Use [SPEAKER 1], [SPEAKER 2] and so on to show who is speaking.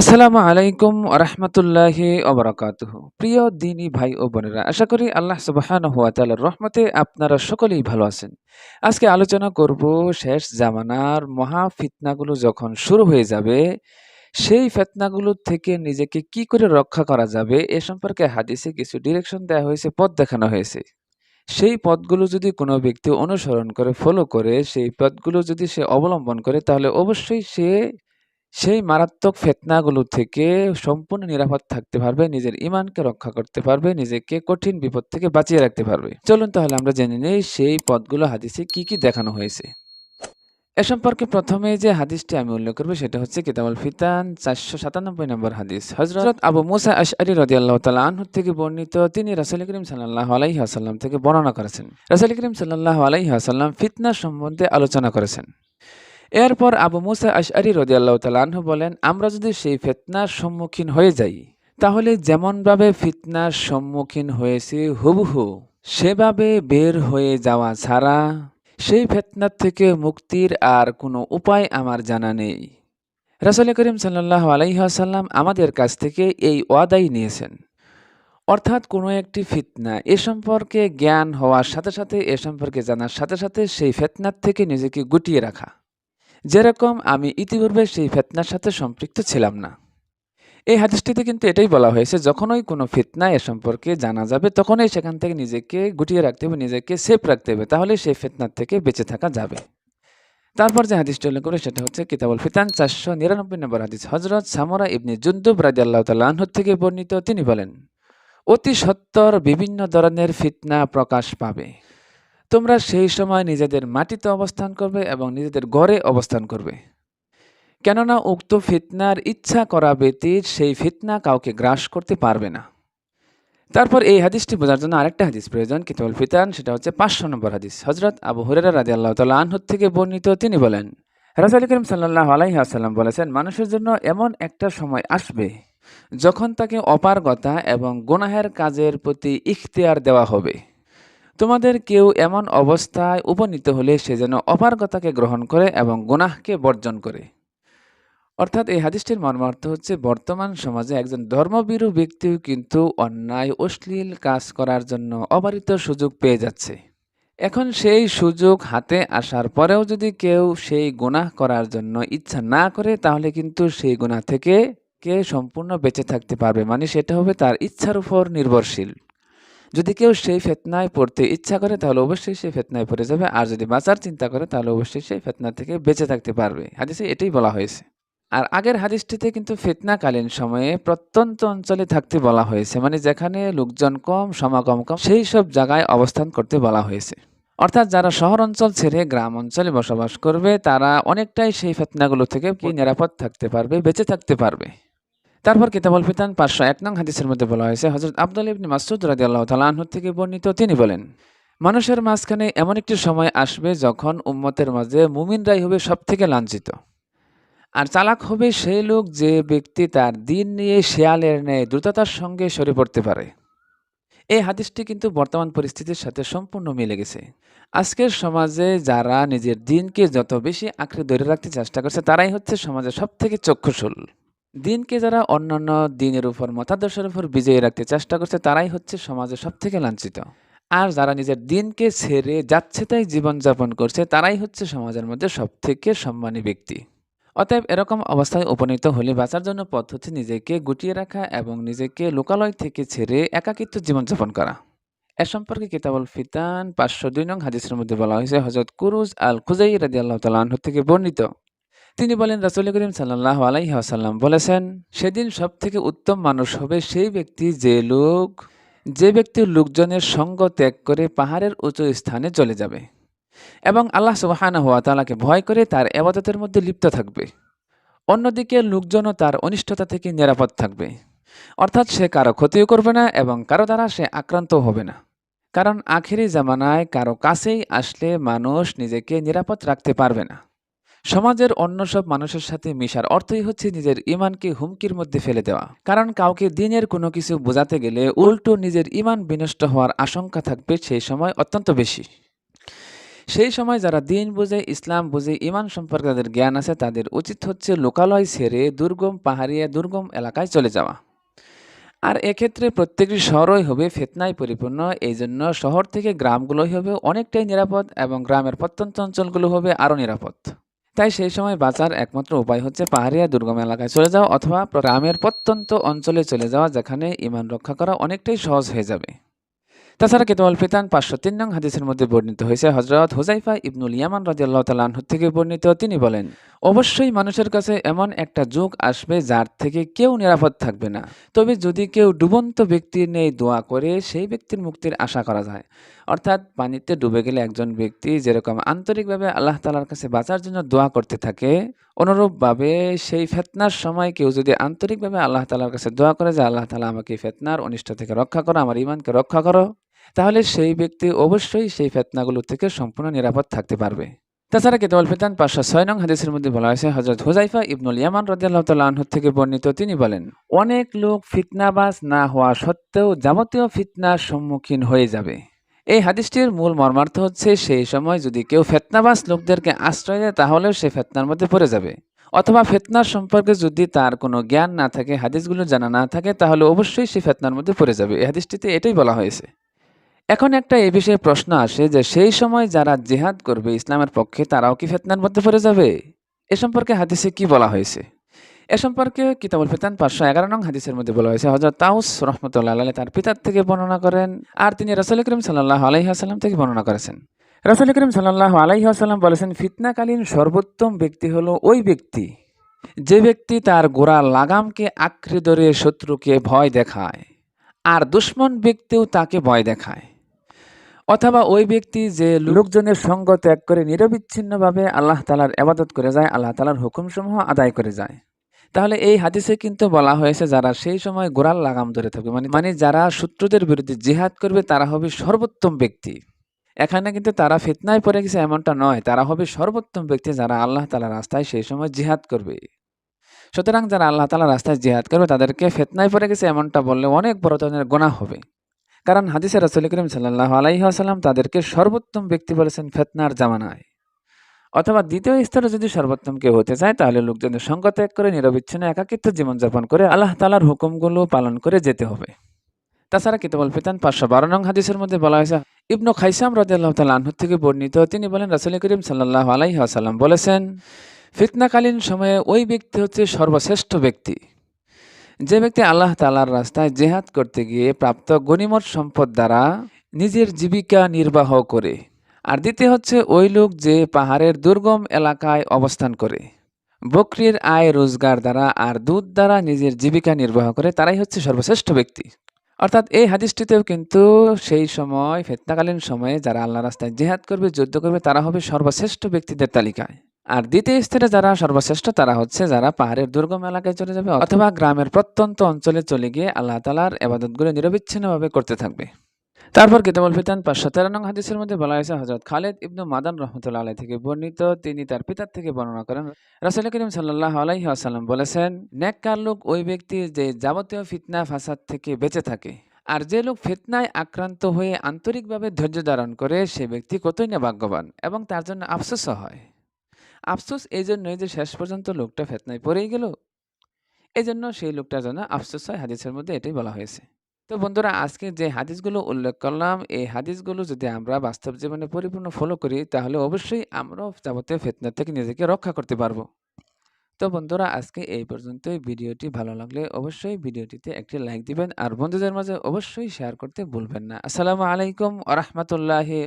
[SPEAKER 1] আসসালামু আলাইকুম রহমতুল্লাহি ওবরাকাতুহ প্রিয় দিনী ভাই ও বোনেরা, আশা করি আল্লাহ সুবহানাহু ওয়া তাআলার রহমতে আপনারা সকলেই ভালো আছেন। আজকে আলোচনা করব শেষ জামানার মহা ফিতনাগুলো যখন শুরু হয়ে যাবে, সেই ফিতনাগুলো থেকে নিজেকে কি করে রক্ষা করা যাবে এ সম্পর্কে হাদিসে কিছু ডিরেকশন দেওয়া হয়েছে, পথ দেখানো হয়েছে। সেই পথগুলো যদি কোনো ব্যক্তি অনুসরণ করে ফলো করে সেই পথগুলো যদি সে অবলম্বন করে তাহলে অবশ্যই সে সেই মারাত্মক ফেতনাগুলো থেকে সম্পূর্ণ নিরাপদ থাকতে পারবে, নিজের ইমানকে রক্ষা করতে পারবে, নিজেকে কঠিন বিপদ থেকে বাঁচিয়ে রাখতে পারবে। চলুন তাহলে আমরা জেনে নেই সেই পথগুলো হাদিসে কি, কি দেখানো হয়েছে। এ সম্পর্কে প্রথমে যে হাদিসটি আমি উল্লেখ করব সেটা হচ্ছে কিতাবুল ফিতান ৪৯৭ নম্বর হাদিস। হজরত আবু মুসা আশআরী রাদিয়াল্লাহু তাআলা আনহু থেকে বর্ণিত তিনি রাসূল করিম সাল্লাহ আলাইহি ওয়াসাল্লাম থেকে বর্ণনা করেছেন। রাসূল করিম সাল্লাল্লাহু আলাইহি ওয়াসাল্লাম ফিতনা সম্বন্ধে আলোচনা করেছেন। এরপর আবু মুসা আশআরী রাদিয়াল্লাহু তাআলা আনহু বলেন, আমরা যদি সেই ফিতনার সম্মুখীন হয়ে যাই, তাহলে যেমনভাবে ফিতনার সম্মুখীন হয়েছি হুবহু সেভাবে বের হয়ে যাওয়া ছাড়া সেই ফিতনার থেকে মুক্তির আর কোনো উপায় আমার জানা নেই। রাসূল করিম সাল্লাল্লাহু আলাইহি ওয়াসাল্লাম আমাদের কাছ থেকে এই ওয়াদাই নিয়েছেন। অর্থাৎ কোনো একটি ফিতনা এ সম্পর্কে জ্ঞান হওয়ার সাথে, সাথে এ সম্পর্কে জানার সাথে, সাথে সেই ফিতনার থেকে নিজেকে গুটিয়ে রাখা। যেরকম আমি ইতিপূর্বে সেই ফিতনার সাথে সম্পৃক্ত ছিলাম না। এই হাদিসটিতে কিন্তু এটাই বলা হয়েছে যখনই কোনো ফিতনা এ সম্পর্কে জানা যাবে তখনই সেখান থেকে নিজেকে গুটিয়ে রাখতে হবে, নিজেকে সেফ রাখতে হবে। তাহলে সেই ফিতনার থেকে বেঁচে থাকা যাবে। তারপর যে হাদিসটি উল্লেখ করে সেটা হচ্ছে কিতাবুল ফিতান ৪৯৯ নম্বর হাদিস। হজরত সামরা ইবনে জুনদুব রাদিয়াল্লাহু তাআলা আনহু থেকে বর্ণিত তিনি বলেন, অতি সত্বর বিভিন্ন ধরনের ফিতনা প্রকাশ পাবে। তোমরা সেই সময় নিজেদের মাটিতে অবস্থান করবে এবং নিজেদের ঘরে অবস্থান করবে। কেননা উক্ত ফিতনার ইচ্ছা করা ব্যতীত সেই ফিতনা কাউকে গ্রাস করতে পারবে না। তারপর এই হাদিসটি বোঝার জন্য আরেকটা হাদিস প্রয়োজন কিতাবুল ফিতান সেটা হচ্ছে ৫০০ নম্বর হাদিস। হজরত আবু হুরায়রা রাদিয়াল্লাহু তাআলা আনহু থেকে বর্ণিত তিনি বলেন, রাসূল করিম সাল্লাল্লাহু আলাইহি ওয়াসাল্লাম বলেছেন, মানুষের জন্য এমন একটা সময় আসবে যখন তাকে অপারগতা এবং গুনাহের কাজের প্রতি ইখতিয়ার দেওয়া হবে। তোমাদের কেউ এমন অবস্থায় উপনীত হলে সে যেন অপারগতাকে গ্রহণ করে এবং গুনাহকে বর্জন করে। অর্থাৎ এই হাদিসটির মর্মার্থ হচ্ছে বর্তমান সমাজে একজন ধর্মভীরু ব্যক্তিও কিন্তু অন্যায়, অশ্লীল কাজ করার জন্য অবারিত সুযোগ পেয়ে যাচ্ছে। এখন সেই সুযোগ হাতে আসার পরেও যদি কেউ সেই গুনাহ করার জন্য ইচ্ছা না করে, তাহলে কিন্তু সেই গুনাহ থেকে কে সম্পূর্ণ বেঁচে থাকতে পারবে। মানে সেটা হবে তার ইচ্ছার উপর নির্ভরশীল। যদি কেউ সেই ফেতনায় পড়তে ইচ্ছা করে, তাহলে অবশ্যই সে ফেতনায় পড়ে যাবে। আর যদি বাঁচার চিন্তা করে, তাহলে অবশ্যই সেই ফেতনা থেকে বেঁচে থাকতে পারবে। হাদিসে এটাই বলা হয়েছে। আর আগের হাদিসটিতে কিন্তু ফিতনাকালীন সময়ে প্রত্যন্ত অঞ্চলে থাকতে বলা হয়েছে। মানে যেখানে লোকজন কম, সমাগম কম সেই সব জায়গায় অবস্থান করতে বলা হয়েছে। অর্থাৎ যারা শহর অঞ্চল ছেড়ে গ্রাম অঞ্চলে বসবাস করবে তারা অনেকটাই সেই ফেতনাগুলো থেকে কি নিরাপদ থাকতে পারবে, বেঁচে থাকতে পারবে। তারপর কিতাবুল ফিতান ৫০১ নং হাদিসের মধ্যে বলা হয়েছে হজরত আব্দুল্লাহ ইবনে মাসউদ রাদিয়াল্লাহু আল্লাহ আনহু থেকে বর্ণিত তিনি বলেন, মানুষের মাঝখানে এমন একটি সময় আসবে যখন উম্মতের মাঝে মুমিনরাই হবে সবথেকে লাঞ্ছিত। আর চালাক হবে সেই লোক যে ব্যক্তি তার দিন নিয়ে শেয়ালের ন্যায় দ্রুততার সঙ্গে সরে পড়তে পারে। এই হাদিসটি কিন্তু বর্তমান পরিস্থিতির সাথে সম্পূর্ণ মিলে গেছে। আজকের সমাজে যারা নিজের দিনকে যত বেশি আঁকড়ে ধরে রাখতে চেষ্টা করছে, তারাই হচ্ছে সমাজের সব থেকে চক্ষুশূল। দিনকে যারা অন্যান্য দিনের উপর, মতাদর্শের উপর বিজয়ী রাখতে চেষ্টা করছে, তারাই হচ্ছে সমাজে সবথেকে লাঞ্ছিত। আর যারা নিজের দিনকে ছেড়ে যাচ্ছে তাই জীবনযাপন করছে, তারাই হচ্ছে সমাজের মধ্যে সবথেকে সম্মানী ব্যক্তি। অতএব এরকম অবস্থায় উপনীত হলে বাঁচার জন্য পথ হচ্ছে নিজেকে গুটিয়ে রাখা এবং নিজেকে লোকালয় থেকে ছেড়ে একাকিত্ব জীবনযাপন করা। এ সম্পর্কে কিতাবুল ফিতান ৫০২ নং হাদিসের মধ্যে বলা হয়েছে হযরত কুরুজ আল খুজাই রাদিয়াল্লাহু তাআলা আনহু থেকে বর্ণিত তিনি বলেন রাসূল করিম সাল্লাল্লাহু আলাইহি ওয়াসাল্লাম বলেছেন, সেদিন সব থেকে উত্তম মানুষ হবে সেই ব্যক্তি যে লোক যে ব্যক্তি লোকজনের সঙ্গ ত্যাগ করে পাহাড়ের উঁচু স্থানে চলে যাবে এবং আল্লাহ সুবহানাহু ওয়া তালাকে ভয় করে তার ইবাদতের মধ্যে লিপ্ত থাকবে। অন্যদিকে লোকজনও তার অনিষ্টতা থেকে নিরাপদ থাকবে। অর্থাৎ সে কারও ক্ষতিও করবে না এবং কারও দ্বারা সে আক্রান্ত হবে না। কারণ আখেরি জামানায় কারও কাছেই আসলে মানুষ নিজেকে নিরাপদ রাখতে পারবে না। সমাজের অন্য সব মানুষের সাথে মিশার অর্থই হচ্ছে নিজের ইমানকে হুমকির মধ্যে ফেলে দেওয়া। কারণ কাউকে দিনের কোনো কিছু বোঝাতে গেলে উল্টো নিজের ইমান বিনষ্ট হওয়ার আশঙ্কা থাকবে সেই সময় অত্যন্ত বেশি। সেই সময় যারা দিন বুঝে, ইসলাম বুঝে, ইমান সম্পর্কে তাদের জ্ঞান আছে তাদের উচিত হচ্ছে লোকালয় ছেড়ে দুর্গম পাহাড়িয়া দুর্গম এলাকায় চলে যাওয়া। আর এক্ষেত্রে প্রত্যেকটি শহরই হবে ফিতনায় পরিপূর্ণ। এই জন্য শহর থেকে গ্রামগুলোই হবে অনেকটাই নিরাপদ এবং গ্রামের প্রত্যন্ত অঞ্চলগুলো হবে আরও নিরাপদ। তাই সেই সময় বাঁচার একমাত্র উপায় হচ্ছে পাহাড়িয়া দুর্গম এলাকায় চলে যাওয়া অথবা গ্রামের প্রত্যন্ত অঞ্চলে চলে যাওয়া যেখানে ইমান রক্ষা করা অনেকটাই সহজ হয়ে যাবে। তাছাড়া কেতাবুল ফিতান ৫০৩ নং হাদিসের মধ্যে বর্ণিত হয়েছে হজরত হুযাইফা ইবনুল ইয়ামান রাদিয়াল্লাহু তাআলা আনহু থেকে বর্ণিত তিনি বলেন, অবশ্যই মানুষের কাছে এমন একটা যুগ আসবে যার থেকে কেউ নিরাপদ থাকবে না। তবে যদি কেউ ডুবন্ত ব্যক্তির নেই দোয়া করে সেই ব্যক্তির মুক্তির আশা করা যায়। অর্থাৎ পানিতে ডুবে গেলে একজন ব্যক্তি যেরকম আন্তরিকভাবে আল্লাহ তালার কাছে বাঁচার জন্য দোয়া করতে থাকে, অনুরূপভাবে সেই ফিতনার সময় কেউ যদি আন্তরিকভাবে আল্লাহ তাআলার কাছে দোয়া করে যে আল্লাহ তাআলা আমাকে ফিতনার অনিষ্ট থেকে রক্ষা করো, আমার ইমানকে রক্ষা করো, তাহলে সেই ব্যক্তি অবশ্যই সেই ফিতনাগুলো থেকে সম্পূর্ণ নিরাপদ থাকতে পারবে। তাছাড়া কেতাবুল ফিতান ৫০৬ নং হাদিসের মধ্যে বলা হয়েছে হযরত হুযাইফা ইবনুল ইয়ামান রাদিয়াল্লাহু তাআলা আনহু থেকে বর্ণিত তিনি বলেন, অনেক লোক ফিতনাবাজ না হওয়া সত্ত্বেও যাবতীয় ফিতনার সম্মুখীন হয়ে যাবে। এই হাদিসটির মূল মর্মার্থ হচ্ছে সেই সময় যদি কেউ ফিতনাবাজ লোকদেরকে আশ্রয় দেয় তাহলেও সে ফিতনার মধ্যে পড়ে যাবে। অথবা ফেতনার সম্পর্কে যদি তার কোনো জ্ঞান না থাকে, হাদিসগুলো জানা না থাকে তাহলে অবশ্যই সে ফিতনার মধ্যে পড়ে যাবে। এই হাদিসটিতে এটাই বলা হয়েছে। এখন একটা এ বিষয়ে প্রশ্ন আসে যে, সেই সময় যারা জিহাদ করবে ইসলামের পক্ষে, তারাও কি ফেতনার মধ্যে পড়ে যাবে? এ সম্পর্কে হাদিসে কি বলা হয়েছে? এ সম্পর্কে কিতাবুল ফেতান, পাঁচশো এগারো নং হাদিসের মধ্যে বলা হয়েছে, হযরত তাউস রাহমাতুল্লাহি আলাইহি তার পিতার থেকে বর্ণনা করেন আর তিনি রাসূল করিম সাল্লাল্লাহু আলাইহি ওয়াসাল্লাম থেকে বর্ণনা করেছেন। রসুল করিম সাল্লাল্লাহু আলাইহি ওয়াসাল্লাম বলেছেন, ফিতনাকালীন সর্বোত্তম ব্যক্তি হলো ওই ব্যক্তি যে ব্যক্তি তার গোড়া লাগামকে আঁকড়ে ধরে শত্রুকে ভয় দেখায়, আর দুশমন ব্যক্তিও তাকে ভয় দেখায়। অথবা ওই ব্যক্তি যে লোকজনের সঙ্গ ত্যাগ করে নিরবিচ্ছিন্নভাবে আল্লাহ তালার ইবাদত করে যায়, আল্লাহ তাআলার হুকুমসমূহ আদায় করে যায়। তাহলে এই হাদিসে কিন্তু বলা হয়েছে যারা সেই সময় গোড়াল লাগাম ধরে থাকবে মানে মানে যারা শত্রুদের বিরুদ্ধে জিহাদ করবে তারা হবে সর্বোত্তম ব্যক্তি। এখানে কিন্তু তারা ফিতনায় পড়ে গেছে এমনটা নয়, তারা হবে সর্বোত্তম ব্যক্তি যারা আল্লাহ তাআলার রাস্তায় সেই সময় জিহাদ করবে। সুতরাং যারা আল্লাহ তাআলার রাস্তায় জিহাদ করবে তাদেরকে ফেতনায় পড়ে গেছে এমনটা বললে অনেক বড় ধরনের গোনা হবে। কারণ হাদিসে রাসূল করিম সাল্লাহ আলাইহি ওয়াসাল্লাম তাদেরকে সর্বোত্তম ব্যক্তি বলেছেন ফিতনার জামানায়। অথবা দ্বিতীয় স্তরে যদি সর্বোত্তম কেউ হতে চায় তাহলে লোকজনের সঙ্গ ত্যাগ করে নিরবিচ্ছিন্ন একাকিত্ব জীবনযাপন করে আল্লাহ তালার হুকুমগুলো পালন করে যেতে হবে। তাছাড়া কিতাবুল ফিতান ৫১২ নং হাদিসের মধ্যে বলা হয়েছে ইবনু খাইসাম রাদিয়াল্লাহু তাআলা আনহু থেকে বর্ণিত তিনি বলেন রাসূল করিম সাল্লাহ আলাইহি ওয়াসাল্লাম বলেছেন, ফিতনাকালীন সময়ে ওই ব্যক্তি হচ্ছে সর্বশ্রেষ্ঠ ব্যক্তি। যে ব্যক্তি আল্লাহ তালার রাস্তায় জেহাদ করতে গিয়ে প্রাপ্ত গণিমত সম্পদ দ্বারা নিজের জীবিকা নির্বাহ করে। আর দ্বিতীয় হচ্ছে ওই লোক যে পাহাড়ের দুর্গম এলাকায় অবস্থান করে। বকরির আয় রোজগার দ্বারা আর দুধ দ্বারা নিজের জীবিকা নির্বাহ করে, তারাই হচ্ছে সর্বশ্রেষ্ঠ ব্যক্তি। অর্থাৎ এই হাদিসটিতেও কিন্তু সেই সময় ফেতনাকালীন সময়ে যারা আল্লাহ রাস্তায় জেহাদ করবে, যুদ্ধ করবে তারা হবে সর্বশ্রেষ্ঠ ব্যক্তিদের তালিকায়। আর দ্বিতীয় স্তরে যারা সর্বশ্রেষ্ঠ তারা হচ্ছে যারা পাহাড়ের দুর্গম এলাকায় চলে যাবে অথবা গ্রামের প্রত্যন্ত অঞ্চলে চলে গিয়ে আল্লাহ তালার এবাদতগুলো নিরবিচ্ছিন্নভাবে করতে থাকবে। তারপর কিতাবুল ফিতান ৫১৩ নং হাদিসের মধ্যে বলা হয়েছে হযরত খালিদ ইবনু মাদান রাহমাতুল্লাহি আলাইহি থেকে বর্ণিত তিনি তার পিতার থেকে বর্ণনা করেন রাসূল করিম সাল্লাল্লাহু আলাইহি ওয়াসাল্লাম বলেছেন, নেককার লোক ওই ব্যক্তি যে যাবতীয় ফিতনা ফাসাদ থেকে বেঁচে থাকে। আর যে লোক ফিতনায় আক্রান্ত হয়ে আন্তরিকভাবে ধৈর্য ধারণ করে সে ব্যক্তি কতই না ভাগ্যবান এবং তার জন্য আফসোসও হয়। আফসোস এই জন্যই যে শেষ পর্যন্ত লোকটা ফিতনায় পড়েই গেল। এজন্য সেই লোকটার জন্য আফসোস হয় হাদিসের মধ্যে এটাই বলা হয়েছে। তো বন্ধুরা, আজকে যে হাদিসগুলো উল্লেখ করলাম, এই হাদিসগুলো যদি আমরা বাস্তব জীবনে পরিপূর্ণ ফলো করি, তাহলে অবশ্যই আমরাও যাবতীয় ফেতনা থেকে নিজেকে রক্ষা করতে পারব। তো বন্ধুরা, আজকে এই পর্যন্তই ভিডিওটি ভালো লাগলে অবশ্যই ভিডিওটিতে একটি লাইক দিবেন আর বন্ধুদের মাঝে অবশ্যই শেয়ার করতে ভুলবেন না। আসসালামু আলাইকুম আ রাহমাতুল্লাহি।